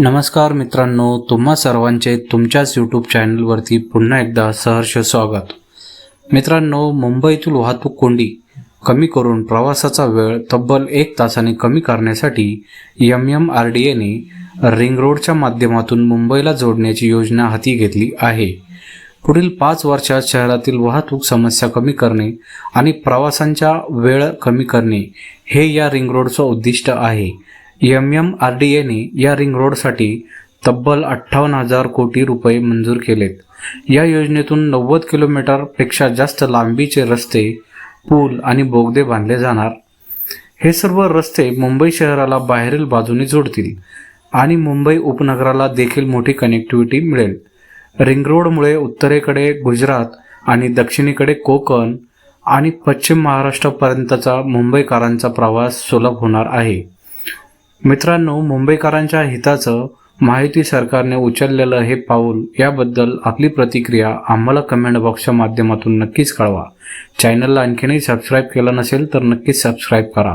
नमस्कार मित्रांनो तुम्हा सर्वांचे तुमच्याच यूट्यूब चॅनलवरती पुन्हा एकदा सहर्ष स्वागत. मित्रांनो मुंबईतील वाहतूक कोंडी कमी करून प्रवासाचा वेळ तब्बल एक तासाने कमी करण्यासाठी एम एम आर डी एने रिंग रोडच्या माध्यमातून मुंबईला जोडण्याची योजना हाती घेतली आहे. पुढील पाच वर्षात शहरातील वाहतूक समस्या कमी करणे आणि प्रवासांच्या वेळ कमी करणे हे या रिंग रोडचं उद्दिष्ट आहे. एम एम आर डी एने या रिंग रोडसाठी तब्बल अठ्ठावन्न हजार कोटी रुपये मंजूर केलेत. या योजनेतून नव्वद किलोमीटरपेक्षा जास्त लांबीचे रस्ते पूल आणि बोगदे बांधले जाणार. हे सर्व रस्ते मुंबई शहराला बाहेरील बाजूने जोडतील आणि मुंबई उपनगराला देखील मोठी कनेक्टिव्हिटी मिळेल. रिंग रोडमुळे उत्तरेकडे गुजरात आणि दक्षिणेकडे कोकण आणि पश्चिम महाराष्ट्रापर्यंतचा मुंबईकरांचा प्रवास सुलभ होणार आहे. मित्रांनो मुंबईकरांच्या हिताचं माहिती सरकारने उचललेलं हे पाऊल याबद्दल आपली प्रतिक्रिया आम्हाला कमेंट बॉक्सच्या माध्यमातून नक्कीच कळवा. चॅनलला आणखीनही सबस्क्राईब केलं नसेल तर नक्कीच सबस्क्राईब करा.